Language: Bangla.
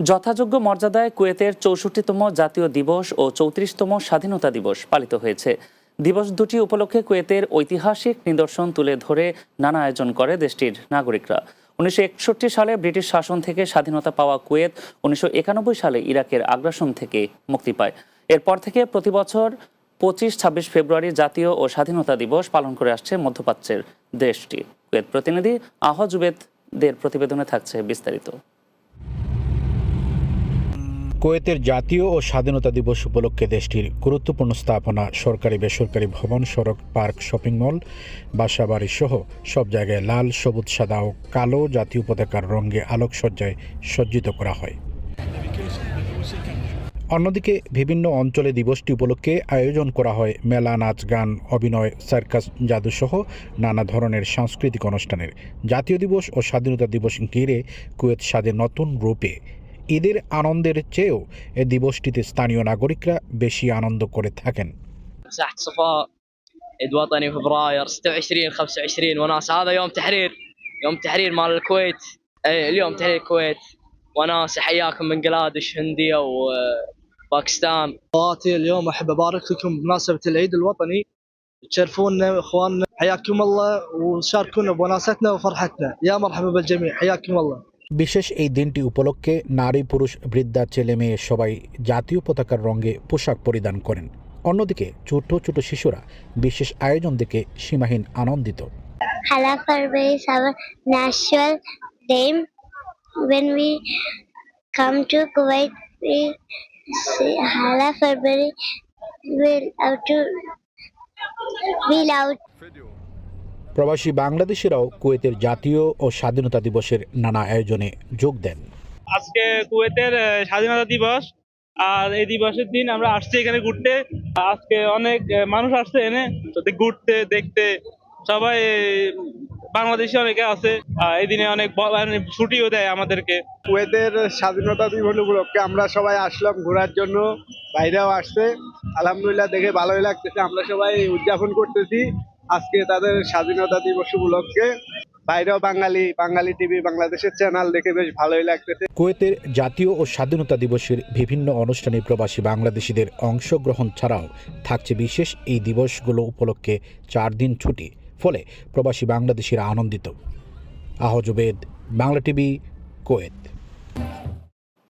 যথাযোগ্য মর্যাদায় কুয়েতের চৌষট্টিতম জাতীয় দিবস ও চৌত্রিশতম স্বাধীনতা দিবস পালিত হয়েছে। দিবস দুটি উপলক্ষে কুয়েতের ঐতিহাসিক নিদর্শন তুলে ধরে নানা আয়োজন করে দেশটির নাগরিকরা। উনিশশো একষট্টি সালে ব্রিটিশ শাসন থেকে স্বাধীনতা পাওয়া কুয়েত, উনিশশো একানব্বই সালে ইরাকের আগ্রাসন থেকে মুক্তি পায়। এরপর থেকে প্রতি বছর পঁচিশ, ছাব্বিশ ফেব্রুয়ারি জাতীয় ও স্বাধীনতা দিবস পালন করে আসছে মধ্যপ্রাচ্যের দেশটি। কুয়েত প্রতিনিধি আহ জুবেদদের প্রতিবেদনে থাকছে বিস্তারিত। কুয়েতের জাতীয় ও স্বাধীনতা দিবস উপলক্ষে দেশটির গুরুত্বপূর্ণ স্থাপনা, সরকারি বেসরকারি ভবন, সড়ক, পার্ক, শপিং মল, বাসাবাড়ি সহ সব জায়গায় লাল, সবুজ, সাদা ও কালো জাতীয় পতাকার রঙে আলোকসজ্জায় সজ্জিত করা হয়। অন্যদিকে বিভিন্ন অঞ্চলে দিবসটি উপলক্ষে আয়োজন করা হয় মেলা, নাচ, গান, অভিনয়, সার্কাস জাদুসহ নানা ধরনের সাংস্কৃতিক অনুষ্ঠানের। জাতীয় দিবস ও স্বাধীনতা দিবস ঘিরে কুয়েত স্বাদে নতুন রূপে ঈদের আনন্দের চেয়েও এ দিবসটিতে স্থানীয় নাগরিকরা বেশি আনন্দ করে থাকেন مساحة صفاء عيد وطني فبراير 26 25 وناس هذا يوم تحرير يوم تحرير مال الكويت اي اليوم تحرير الكويت وناس حياكم من بنغلاديش هندية وباكستان اخواتي اليوم احب ابارك لكم بمناسبه العيد الوطني تشرفونا اخواننا حياكم الله وشاركونا بوناستنا وفرحتنا يا مرحبا بالجميع حياكم الله বিশেষ এই দিনটি উপলক্ষে নারী, পুরুষ, বৃদ্ধা, ছেলে, মেয়ে সবাই জাতীয় পতাকার রঙে পোশাক পরিধান করেন। অন্যদিকে ছোট ছোট শিশুরা বিশেষ আয়োজন দেখে সীমাহীন আনন্দিত। Hala February is our প্রবাসী বাংলাদেশিরাও কুয়েতের জাতীয় ও স্বাধীনতা দিবসের নানা আয়োজনে যোগ দেন। আজকে কুয়েতের স্বাধীনতা দিবস আর এই দিবসের দিন আমরা আসছি এখানে ঘুরতে। আজকে অনেক মানুষ আসছে এনে তো ঘুরতে দেখতে সবাই বাংলাদেশি অনেকে আছে। এই দিনে অনেক মানে ছুটিও দেয় আমাদেরকে। কুয়েতের স্বাধীনতা দিবস উপলক্ষে আমরা সবাই আসলাম ঘোরার জন্য বাইরেও আসছে। আলহামদুলিল্লাহ দেখে ভালোই লাগতেছে। আমরা সবাই উদযাপন করতেছি। আজকে তাদের স্বাধীনতা দিবস উপলক্ষে বাইরেও বাঙালি বাঙালি টিভি, বাংলাদেশের চ্যানেল দেখে বেশ ভালোই লাগতেছে। কুয়েতের জাতীয় ও স্বাধীনতা দিবসের বিভিন্ন অনুষ্ঠানে প্রবাসী বাংলাদেশিদের অংশগ্রহণ ছাড়াও থাকছে বিশেষ এই দিবসগুলো উপলক্ষে চার দিন ছুটি। ফলে প্রবাসী বাংলাদেশিরা আনন্দিত। আহজবেদ বাংলা টিভি, কুয়েত।